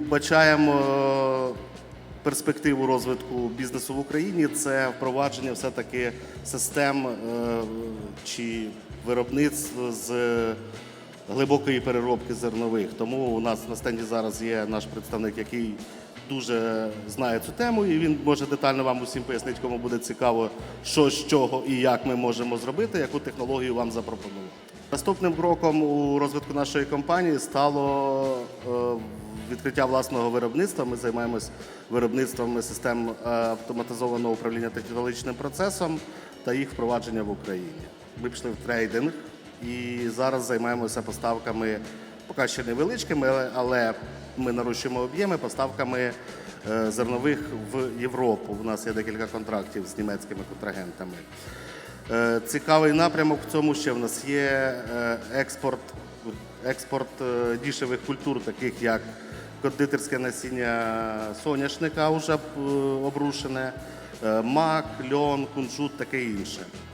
Бачаємо е, перспективу розвитку бізнесу в Україні це впровадження все-таки систем е, чи виробництв з глибокої переробки зернових. Тому у нас на стенді зараз є наш представник, який дуже знає цю тему, і він може детально вам усім пояснити, кому буде цікаво, що з чого і як ми можемо зробити, яку технологію вам запропонувати. Наступним кроком у розвитку нашої компанії стало е, відкриття власного виробництва. Ми займаємось виробництвом систем е, автоматизованого управління технологічним процесом та їх впровадження в Україні. Ми пішли в трейдинг і зараз займаємося поставками, поки ще невеличкими, але- ми нарощуємо об'єми поставками е, зернових в Європу. У нас є декілька контрактів з німецькими контрагентами. Е, Цікавий напрямок в цьому ще в нас є експорт, експорт дішевих культур, таких як кондитерське насіння соняшника, вже е, обрушене, е, мак, льон, кунжут, таке інше.